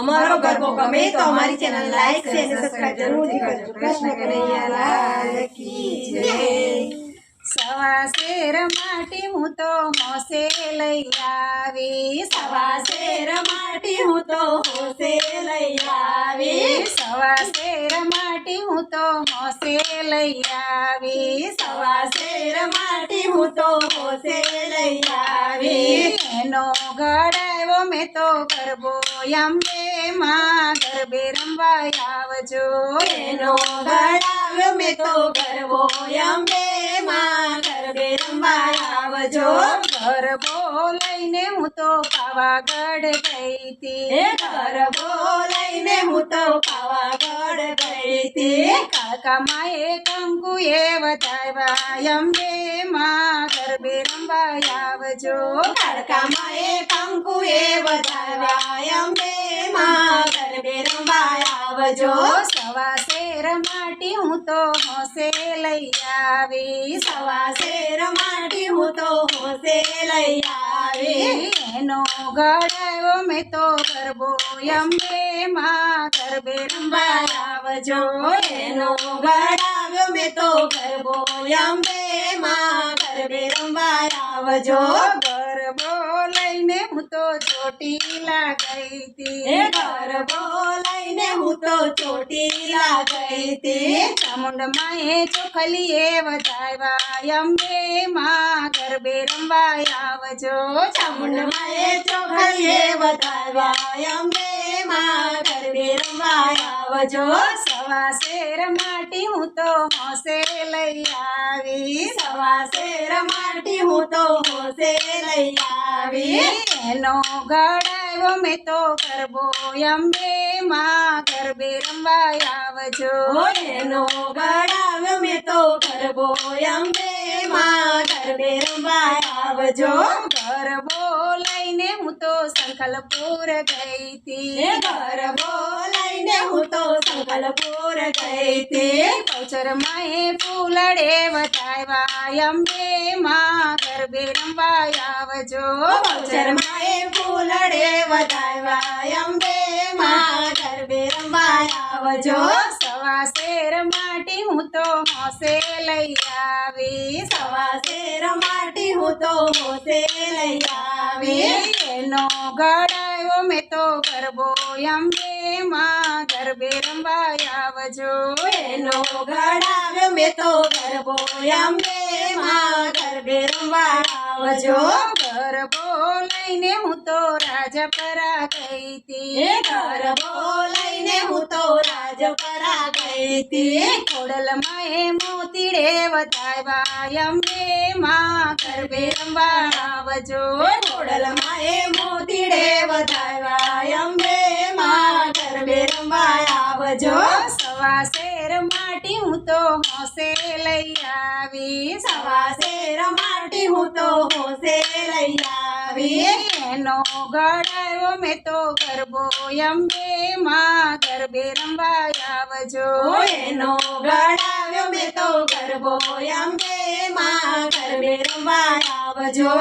અમારો ગરબો ગમે તો અમારી ચેનલ લાઈક શેર અને સબસ્ક્રાઇબ જરૂરથી કરજો કૃષ્ણ કનૈયા લાલ કી જય સવા શેર માટે હું તો હોસે લઈ આવી સવા શેર માટે હું તો હોસે લઈ આવી સવા શેર માટે હું તો હોસે લઈ આવી સવા શેર માટે હું તો હોસે લઈ આવી એનો ગળા મે તો ઘર બો યમ્મે માં દરબે રંબા આવજો ઘર બો લઈને હું તો પાવા ગડ ગઈતી ઘર બો લઈને હું તો પાવા ગડ ગઈતી કાકા માએ કંકુ એવ થાય વા યમ્મે માં દરબે રંબા આવજો એ કંકુ એવજાવં અંબે મા દરબે રંબા આવજો સવા સેર માટી હું તો હોસે લઈ આવી સવા સેર માટી હું તો હોસે લઈ આવી એનો ગળવ મે તો ગરબો અંબે મા દરબે રંબા આવજો એનો ગળવ મે તો ગરબો અંબે મા દરબે રંબા આવજો બોલાઈને હું તો ચોટીલા ગઈ હતી ઘર બોલાઈને હું તો ચોટીલા ગઈ હતી ચામુંડમાં એ ચોખલી એ વધાવ્યા અંબે માં ગરબે રમવા આવજો ચામુંડમાં એ ચોખલી એ વધાવ્યા અંબે માં ગરબે રમવા આવજો સાેર માટી હું તો હોસે લઈ આવી સાેર માટી હું તો હોસે લઈ આવી એનો ઘડાવ મે તો ઘર બો એમબે માં ઘર બે રંબા આવજો એનો ઘડાવ મે તો ઘર બો એમબે માં ઘર બે રંબા આવજો તો સંકલ્પ પૂરે ગઈતી ઘર બોલાઈને હું તો સંકલ્પ પૂરે ગઈતી પૌ ચરમાએ ફૂલડે વચાયવા અંબે મા દરબે રંબા આવજો પૌ ચરમાએ ફૂલડે વચાયવા અંબે મા દરબે રંબા આવજો સવા શેરમ तो हसे लैयावे हूँ तो नो तो गर्भो यम बे माँ गर्भे रंबायावजो नो गढ़ाव मे तो गर्भो यम बे माँ गर्भे रंबायावजो गर्भो लैने हूँ तो राजा परा गई थी गर्भो જો કરા ગઈ તી ખોડલ મય મોતીડે વધાવ્યા યમે માં ગરબે રમવા આવજો ખોડલ મય મોતીડે વધાવ્યા યમે માં ગરબે રમવા આવજો સવા શેર માટી હું તો હોસે લઈ આવી સવા શેર માટી હું તો હોસે લઈ આવી આવી એનો ગળાયો મેં તો ગરબો અંબે માં ગરબે રમવા આવજો એનો ગળાયો મેં તો ગરબો અંબે માં ગરબે રમવા આવજો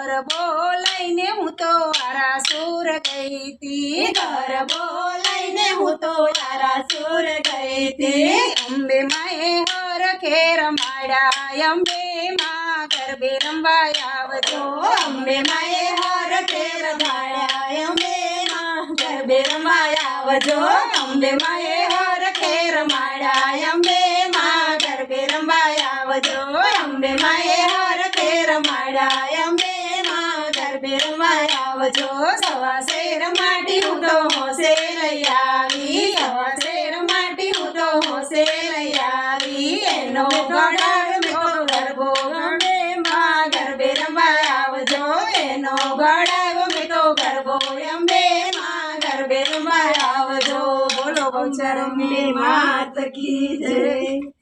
ગરબો લઈને હું તો આરા સુર ગઈ હતી ગરબો લઈને હું તો આરા સુર ગઈ હતી અંબે માએ હર ખેર માડા અંબે માં માં ગરબે રમવા આવજો અમે માએ હોર કે રમાડ્યા અમે માં ગરબે રમવા આવજો અમે માએ હોર કે રમાડ્યા અમે માં ગરબે રમવા આવજો અમે માએ હોર કે રમાડ્યા અમે માં ગરબે રમવા આવજો સવા શેર માટી ઉડો હોશે લઈ આવી સવા શેર માટી ઉડો હોશે લઈ આવી એનો ગળા at the key day.